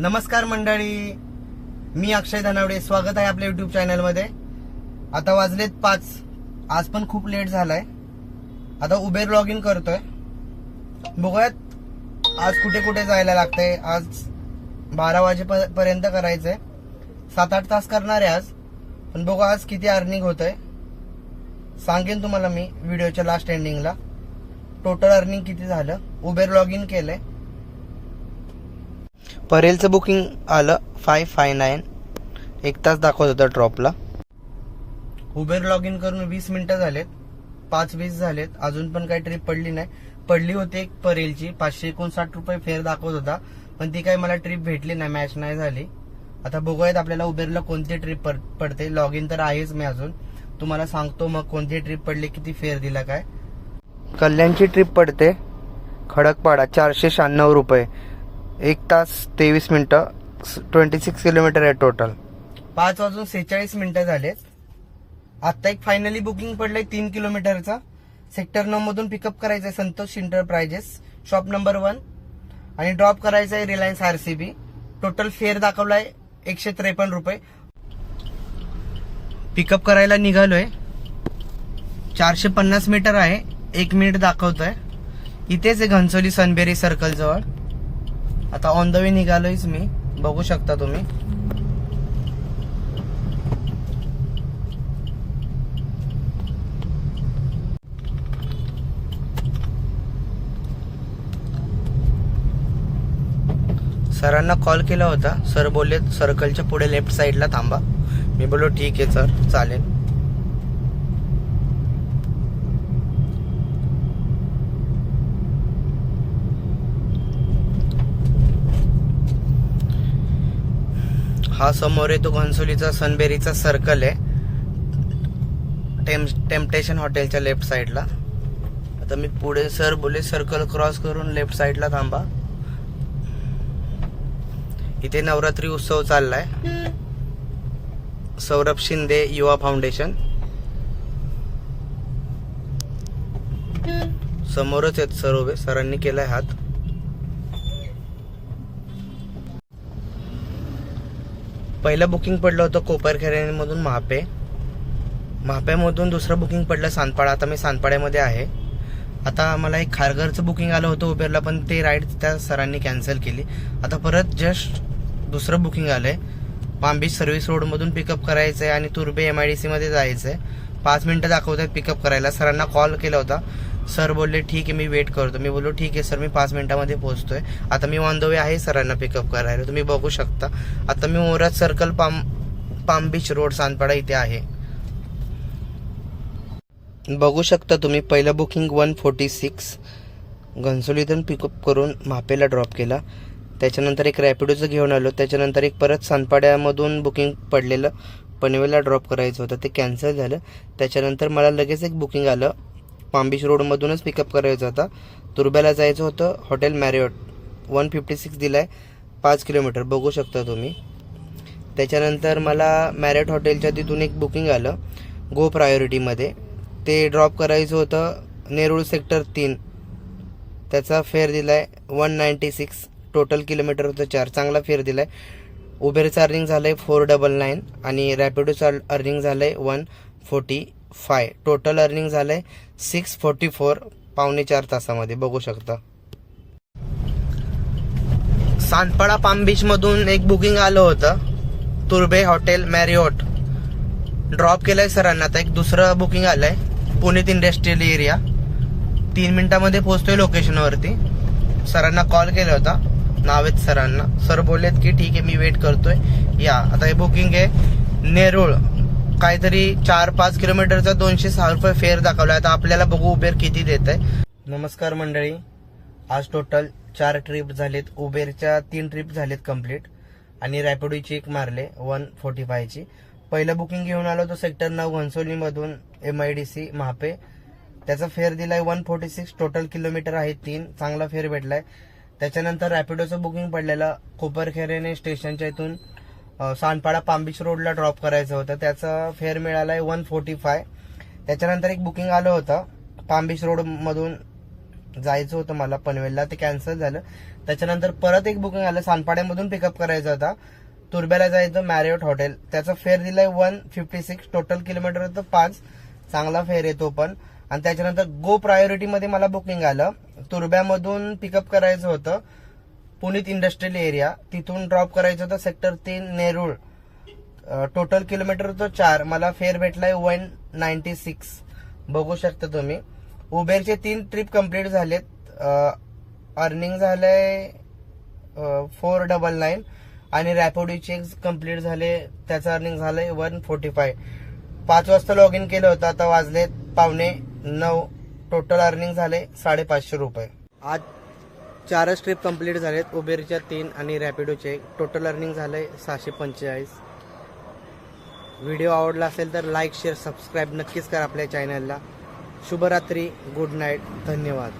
नमस्कार मंडळी. मी अक्षय धनावडे. स्वागत आहे आपल्या युट्यूब चॅनलमध्ये आता वाजलेत पाच. आज पण खूप लेट झालाय. आता उबेर लॉग इन करतोय. बघूयात आज कुठे कुठे जायला लागतंय. आज बारा वाजेपर्यंत करायचंय. सात आठ तास करणार आहे आज. पण बघू आज किती अर्निंग होतंय. सांगेन तुम्हाला मी व्हिडिओच्या लास्ट एंडिंगला टोटल अर्निंग किती झालं? उबेर लॉग इन केलंय. परेलचं बुकिंग आलं फाय फाय नाईन एक तास दाखवत होतं ड्रॉपला उबेर लॉग इन करून वीस मिनिटं झालेत. पाच वीस झालेत. अजून पण काही ट्रिप पडली नाही. पडली होती एक परेलची. पाचशे एकोणसाठ रुपये फेअर दाखवत होता. पण ती काही मला ट्रिप भेटली नाही. मॅच नाही झाली. आता बघूयात आपल्याला उबेरला कोणती ट्रिप पडते. लॉग इन तर आहेच मी अजून. तुम्हाला सांगतो मग कोणती ट्रिप पडली किती फेअर दिला काय. कल्याणची ट्रिप पडते. खडकपाडा चारशे शहाण्णव रुपये. एक तास तेवीस मिनिटं ट्वेंटी सिक्स किलोमीटर आहे टोटल पाच वाजून सेहेचाळीस मिनिटं झालेत. आता एक फायनली बुकिंग पडलंय तीन किलोमीटरचा सेक्टर नऊ मधून पिकअप करायचंय Santosh enterprises shop number one आणि ड्रॉप करायचं आहे रिलायन्स आरसीबी टोटल फेअर दाखवलाय एकशे त्रेपन्न रुपये. पिकअप करायला निघालोय. चारशे पन्नास मीटर आहे. एक मिनिट दाखवतोय. इथेच आहे घनसोली सनबेरी सर्कल जवळ. आता ऑन द वे निघालोयच मी. बघू शकता तुम्ही. सरांना कॉल केला होता. सर बोलले सर्कलच्या पुढे लेफ्ट साईडला थांबा. मी बोललो ठीक आहे सर चालेल. हा समोर आहे तो घनसोलीचा सनबेरीचा सर्कल आहे. टेम टेम्पटेशन हॉटेलच्या लेफ्ट साईडला आता मी पुढे सर बोले सर्कल क्रॉस करून लेफ्ट साईडला थांबा. इथे नवरात्री उत्सव चाललाय. सौरभ शिंदे युवा फाउंडेशन समोरच आहेत सर उभे. सरांनी केलाय हात. पहिलं बुकिंग पडलं होतं कोपरखेरणमधून महापे. महापेमधून दुसरं बुकिंग पडलं सानपाडा आता मी सानपाड्यामध्ये आहे. आता मला एक खारघरचं बुकिंग आलं होतं उबेरला पण ते राईड त्या सरांनी कॅन्सल केली. आता परत जस्ट दुसरं बुकिंग आलंय. पाम सर्व्हिस रोडमधून पिकअप करायचं आहे आणि तुर्बे एम आय डी सीमध्ये जायचं आहे पाच मिनटं दाखवत आहेत पिकअप करायला. सरांना कॉल केला होता. सर बोलले ठीक आहे मी वेट करतो. मी बोललो ठीक आहे सर मी पाच मिनिटामध्ये पोहोचतोय. आता मी ऑन द वे आहे सरांना पिकअप करायला. तुम्ही बघू शकता. आता मी ओरात circle Palm Palm Beach Road Sanpada इथे आहे. बघू शकता तुम्ही पहिलं बुकिंग वन फोर्टी सिक्स घनसोलीतून पिकअप करून मापेला ड्रॉप केला. त्याच्यानंतर एक रॅपिडोचं घेऊन आलो. त्याच्यानंतर एक परत सानपाड्यामधून बुकिंग पडलेलं. पनवेलला ड्रॉप करायचं होतं. ते कॅन्सल झालं. त्याच्यानंतर मला लगेच एक बुकिंग आलं. पामबीच रोडमधूनच पिकअप करायचं होता. तुर्ब्याला जायचं होतं. Hotel Marriott. One fifty six दिलं आहे पाच किलोमीटर. बघू शकता तुम्ही. त्याच्यानंतर मला मॅरिओट हॉटेलच्या तिथून एक बुकिंग आलं. गो प्रायोरिटीमध्ये ते ड्रॉप करायचं होतं. नेरूळ सेक्टर तीन. त्याचा फेअर दिला आहे one ninety six total kilometre होतं चार. चांगला फेअर दिला आहे उबेरचं अर्निंग झालं आहे फोर डबल नाईन आणि रॅपिडोचं अर्निंग झालं आहे one forty five. Total earning झालं आहे सिक्स फोर्टी फोर पावणे चार तासामध्ये. बघू शकता. सांतपाडा पाम बीचमधून एक बुकिंग आलं होतं. तुर्बे हॉटेल मॅरिओट ड्रॉप केलंय सरांना. आता एक दुसरं बुकिंग आलंय. पुण्यात इंडस्ट्रियल एरिया. तीन मिनिटामध्ये पोहोचतोय लोकेशनवरती सरांना कॉल केला होता. नावेत सरांना. सर बोललेत की ठीक आहे मी वेट करतोय. या. आता हे बुकिंग आहे नेरूळ. काहीतरी चार पाच किलोमीटरचा दोनशे सहा रुपये फेअर दाखवला आता आपल्याला बघू उबेर किती देत आहे नमस्कार मंडळी. आज टोटल चार ट्रिप झालेत. उबेरच्या तीन ट्रिप झालेत कंप्लीट आणि रॅपिडोची एक मारले वन फोर्टी फायची पहिलं बुकिंग घेऊन आलो तो सेक्टर नऊ घनसोलीमधून M I D C Mahape. त्याचा फेअर दिलाय one forty six total kilometre आहे तीन. चांगला फेअर भेटलाय. त्याच्यानंतर रॅपिडोचं बुकिंग पडलेलं कोपरखेरेने स्टेशनच्या इथून सानपाडा पामबीच रोडला ड्रॉप करायचं होतं. त्याचं फेअर आहे वन फोर्टी फाय त्याच्यानंतर एक बुकिंग आलं होतं. पामबीच रोड मधून जायचं होतं मला पनवेलला. ते कॅन्सल झालं. त्याच्यानंतर परत एक बुकिंग आलं. सानपाड्यामधून पिकअप करायचा होता. तुरब्याला जायचं मॅरिओट हॉटेल त्याचा फेअर दिलाय one fifty six total kilometre होतं पाच. चांगला फेअर येतो पण. आणि त्याच्यानंतर गो प्रायोरिटी मध्ये मला बुकिंग आलं. तुर्ब्यामधून पिकअप करायचं होतं. पुनीत इंडस्ट्रियल एरिया तिथून ड्रॉप करायचं होतं सेक्टर तीन नेरूळ. टोटल किलोमीटर तो चार. मला फेअर भेटलाय वन नाईन्टी सिक्स बघू शकता तुम्ही. उबेरचे तीन ट्रिप कंप्लीट झालेत. अर्निंग झालंय फोर डबल नाईन आणि रॅपोडीचे कंप्लीट झाले त्याचं अर्निंग झालंय वन फोर्टी फाय पाच वाजता लॉग इन केलं होतं. आता वाजले पावणे नऊ. टोटल अर्निंग झाले साडेपाचशे रुपये. आज चारच ट्रिप कंप्लीट झालेत. उबेरच्या तीन आणि रॅपिडोचे टोटल अर्निंग आहे सहाशे पंचेचाळीस. व्हिडिओ आवडला असेल तर लाईक शेअर सबस्क्राईब नक्कीच करा आपल्या चॅनलला शुभरात्री. गुड नाईट धन्यवाद.